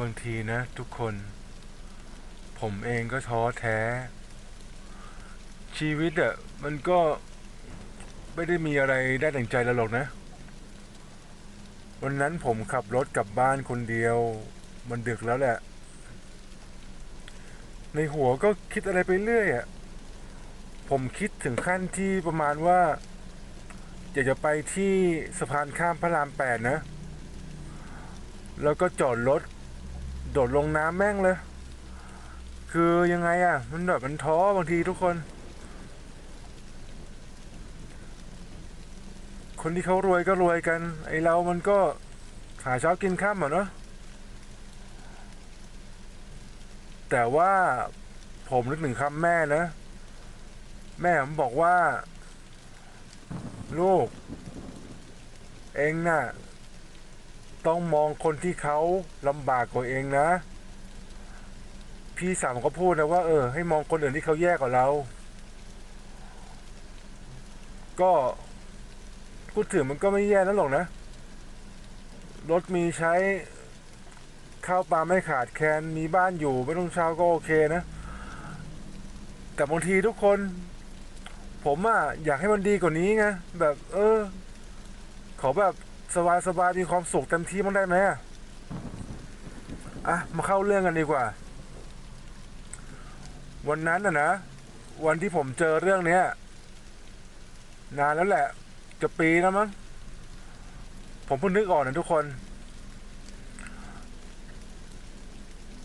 บางทีนะทุกคน ผมเองก็ท้อแท้ ชีวิตอะ่ะมันก็ไม่ได้มีอะไรได้ดั่งใจเราหรอกนะ วันนั้นผมขับรถกลับบ้านคนเดียว มันดึกแล้วแหละ ในหัวก็คิดอะไรไปเรื่อยอะ่ะผมคิดถึงขั้นที่ประมาณว่าอยากจะไปที่สะพานข้ามพระรามแปดนะ แล้วก็จอดรถ โดดลงน้ำแม่งเลย คือยังไงอะ่ะ มันแบบมันท้อบางทีทุกคน คนที่เขารวยก็รวยกัน ไอเรามันก็หาเช้ากินข้ามอะเนาะแต่ว่าผมนึกถึงคำแม่นะ แม่ผมบอกว่า ลูก เองน่ะ ต้องมองคนที่เขาลำบากกว่าเองนะ พี่สามก็พูดนะว่าเออให้มองคนอื่นที่เขาแย่กว่าเรา ก็พูดถึงมันก็ไม่แย่นั่นหรอกนะ รถมีใช้ ข้าวปลาไม่ขาดแคลนมีบ้านอยู่ไม่ต้องเช่าก็โอเคนะ แต่บางทีทุกคน ผมอะอยากให้มันดีกว่านี้ไงแบบ เออขอแบบ สบายสบายมีความสุขเต็มที่มันได้ไหมอะอะมาเข้าเรื่องกันดีกว่า วันนั้นอะนะ วันที่ผมเจอเรื่องเนี้ยนานแล้วแหละจะปีแล้วมั้งผมเพิ่งนึกออกนะทุกคน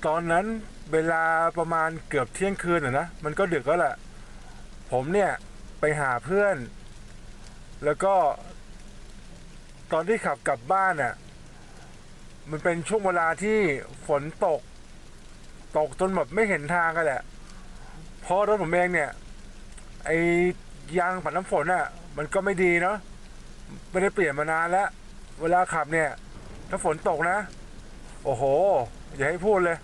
ตอนนั้นเวลาประมาณเกือบเที่ยงคืนอะนะมันก็ดึกแล้วแหละผมเนี่ยไปหาเพื่อน แล้วก็ ตอนที่ขับกลับบ้านน่ะ มันเป็นช่วงเวลาที่ฝนตก ตกจนแบบไม่เห็นทางกันแหละ เพราะรถผมเองเนี่ย ไอยางปัดน้ำฝนอะ มันก็ไม่ดีเนาะ ไม่ได้เปลี่ยนมานานแล้ว เวลาขับเนี่ย ถ้าฝนตกนะ โอ้โห อย่าให้พูดเลย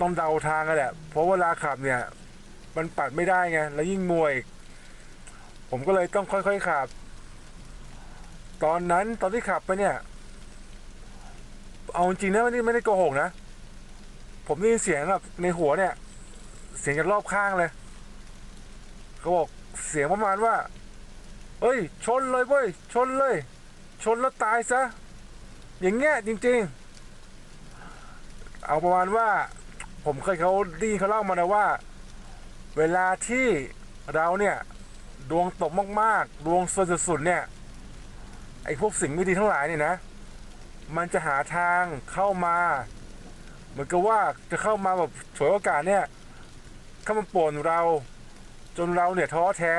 ต้องเดาทางกันแหละ เพราะเวลาขับเนี่ย มันปัดไม่ได้ไง แล้วยิ่งมวย ผมก็เลยต้องค่อยๆขับ ตอนนั้นตอนที่ขับไปเนี่ย เอาจริงนะไม่ได้ไม่ได้โกหกนะ ผมได้ยินเสียงแบบในหัวเนี่ย เสียงจากรอบข้างเลยเขาบอกเสียงประมาณว่าเอ้ย ชนเลยเว้ยชนเลย ชนแล้วตายซะอย่างเงี้ยจริง ๆ เอาประมาณว่า ผมเคยเขาด้ยินเขาเล่ามานะว่า เวลาที่เราเนี่ย ดวงตกมากๆ ดวงซวยสุดๆเนี่ย ไอ้พวกสิ่งไม่ดีทั้งหลายเนี่ยนะ มันจะหาทางเข้ามาเหมือนกับว่าจะเข้ามาแบบฉวยโอกาสเนี่ยเข้ามาป่วนเรา จนเราเนี่ยท้อแท้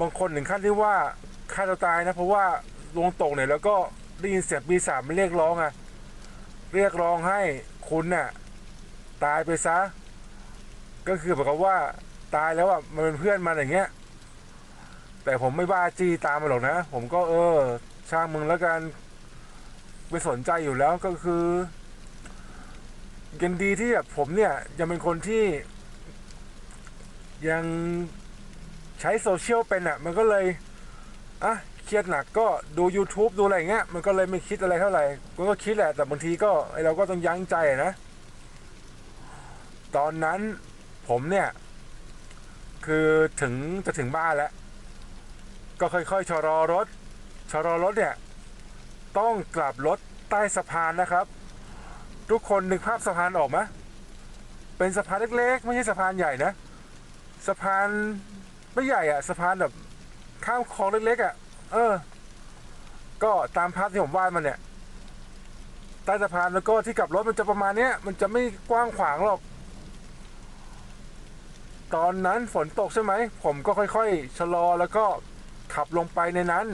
บางคนถึงขั้นที่ว่าฆ่าตัวตายนะ เพราะว่าดวงตกเนี่ยแล้วก็ได้ยินเสียงปีศาจมันเรียกร้องอะเรียกร้องให้คุณน่ะตายไปซะ ก็คือแบบว่าตายแล้วอะมันเป็นเพื่อนมันอย่างเงี้ย แต่ผมไม่บ้าจี้ตามมาหรอกนะ ผมก็เออ ช่างมึงแล้วกันไม่สนใจอยู่แล้วก็คือยังดีที่แบบผมเนี่ยยังเป็นคนที่ ยังใช้โซเชียลเป็นอะ มันก็เลยอะเครียดหนักก็ดู YouTube ดูอะไรอย่างเงี้ยมันก็เลยไม่คิดอะไรเท่าไหร่มันก็คิดแหละแต่บางทีก็ไอเราก็ต้องยั้งใจนะ ตอนนั้นผมเนี่ย คือถึงจะถึงบ้านแล้ว ก็ค่อยๆชะลอรถชะลอรถเนี่ยต้องกลับรถใต้สะพานนะครับ ทุกคนนึกภาพสะพานออกไหมเป็นสะพานเล็กๆ ไม่ใช่สะพานใหญ่นะสะพานไม่ใหญ่อะสะพานแบบข้ามคลองเล็กๆอะเออ ก็ตามภาพที่ผมวาดมันเนี่ยใต้สะพานแล้วก็ที่กลับรถมันจะประมาณเนี้ยมันจะไม่กว้างขวางหรอก ตอนนั้นฝนตกใช่ไหม ผมก็ค่อยๆ ชะลอแล้วก็ ขับลงไปในนั้น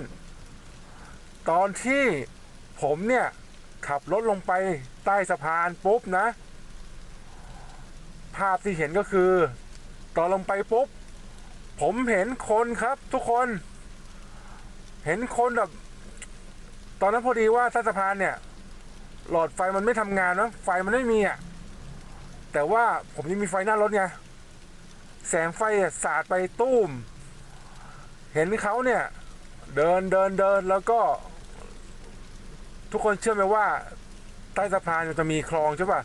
ตอนที่ผมเนี่ย ขับรถลงไปใต้สะพานปุ๊บนะ ภาพที่เห็นก็คือ ตอนลงไปปุ๊บ ผมเห็นคนครับทุกคน เห็นคนแบบ ตอนนั้นพอดีว่าใต้สะพานเนี่ย หลอดไฟมันไม่ทำงานเนะไฟมันไม่มีอะแต่ว่าผมยังมีไฟหน้ารถไงแสงไฟอะสาดไปตุ้ม เห็นเขาเนี่ยเดินเดินเดินแล้วก็ ทุกคนเชื่อไหมว่า ใต้สะพานจะมีคลองใช่ป่ะ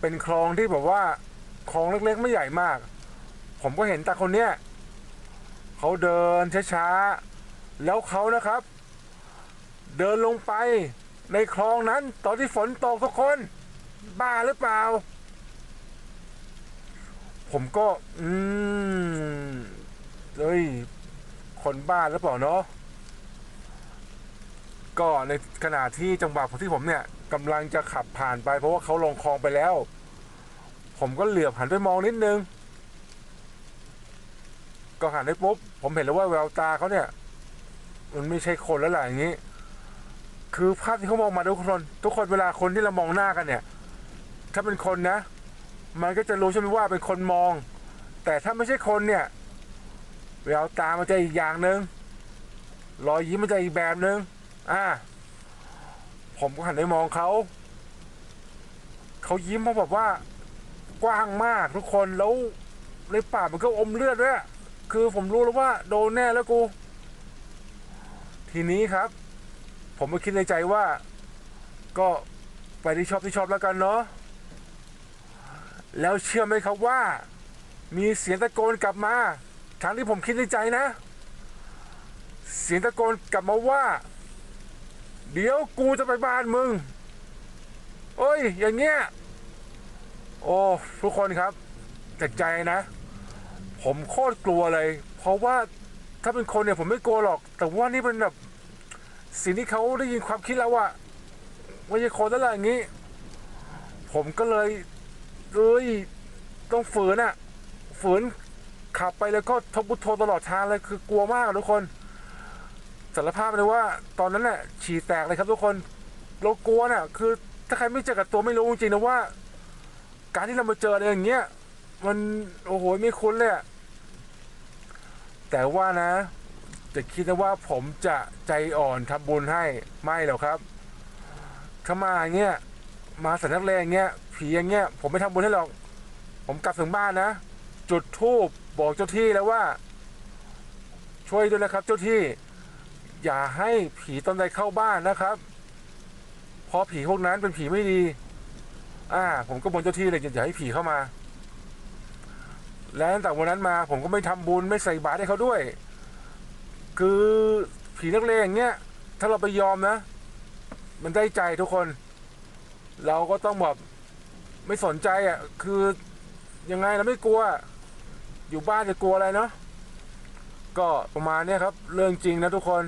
เป็นคลองที่แบบว่าคลองเล็กๆไม่ใหญ่มาก ผมก็เห็นตาคนเนี้ยเขาเดินช้าๆแล้วเขานะครับ เดินลงไปในคลองนั้น ตอนที่ฝนตกทุกคน บ้าหรือเปล่า ผมก็ อืมเฮ้ย คนบ้านหรือเปล่าเนาะก็ในขณะที่จังหวะที่ผมเนี่ยกำลังจะขับผ่านไป เพราะว่าเขาลงคลองไปแล้ว ผมก็เหลือบหันไปมองนิดนึง ก็หันไปปุ๊บผมเห็นแล้วว่าแววตาเขาเนี่ย มันไม่ใช่คนแล้วแหละอย่างนี้ คือภาพที่เขามองมาทุกคนทุกคนเวลาคนที่เรามองหน้ากันเนี่ย ถ้าเป็นคนนะ มันก็จะรู้ใช่ไหมว่าเป็นคนมอง แต่ถ้าไม่ใช่คนเนี่ย แววตามันจะอีกอย่างหนึ่งรอยยิ้มมันจะอีกแบบหนึ่งอ่า ผมก็หันไปมองเขา เขายิ้มมาแบบว่า กว้างมากทุกคนแล้วในปากมันก็อมเลือดด้วยคือผมรู้แล้วว่าโดนแน่แล้วกู ทีนี้ครับ ผมก็คิดในใจว่า ก็ไปที่ชอบที่ชอบแล้วกันเนาะแล้วเชื่อไหมครับว่า มีเสียงตะโกนกลับมา ทั้งที่ผมคิดในใจนะ เสียงตะโกนกลับมาว่า เดี๋ยวกูจะไปบ้านมึงโอ้ย อย่างเงี้ย โอ้ทุกคนครับจากใจนะ ผมโคตรกลัวเลย เพราะว่าถ้าเป็นคนเนี่ยผมไม่กลัวหรอก แต่ว่านี่เป็นแบบสิ่งที่เขาได้ยินความคิดแล้วว่าไม่ใช่คนแล้วล่ะอย่างนี้ ผมก็เลยเอ้ยต้องฝืนอะฝืน ขับไปแล้วก็ทบุทโธตลอดทางเลยคือกลัวมากทุกคนสารภาพเลยว่าตอนนั้นน่ะฉี่แตกเลยครับทุกคนเรากลัวน่ะคือถ้าใครไม่เจอกับตัวไม่รู้จริงนะว่า การที่เรามาเจออะไรอย่างเงี้ยมันโอ้โหไม่คุ้นเลยอะแต่ว่านะจะคิดนะว่าผมจะใจอ่อนทำบุญให้ไม่หรอกครับถ้ามาอย่างเงี้ยมาสันนักเลงอย่างเงี้ยผีอย่างเงี้ยผมไม่ทำบุญให้หรอก ผมกลับถึงบ้านนะ จุดธูปบอกเจ้าที่แล้วว่า ช่วยด้วยนะครับ เจ้าที่ อย่าให้ผีตนใดเข้าบ้านนะครับเพราะผีพวกนั้นเป็นผีไม่ดี อ่า ผมก็บนเจ้าที่เลยอย่าให้ผีเข้ามา และตั้งแต่วันนั้นมา ผมก็ไม่ทำบุญไม่ใส่บาตรให้เขาด้วย คือผีนักเลงเงี้ยถ้าเราไปยอมนะ มันได้ใจทุกคน เราก็ต้องแบบไม่สนใจอะ คือยังไงเราไม่กลัว อยู่บ้านจะกลัวอะไรเนาะก็ประมาณนี้ครับ เรื่องจริงนะทุกคน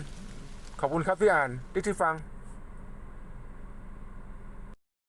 ขอบคุณครับที่อ่านที่ที่ฟัง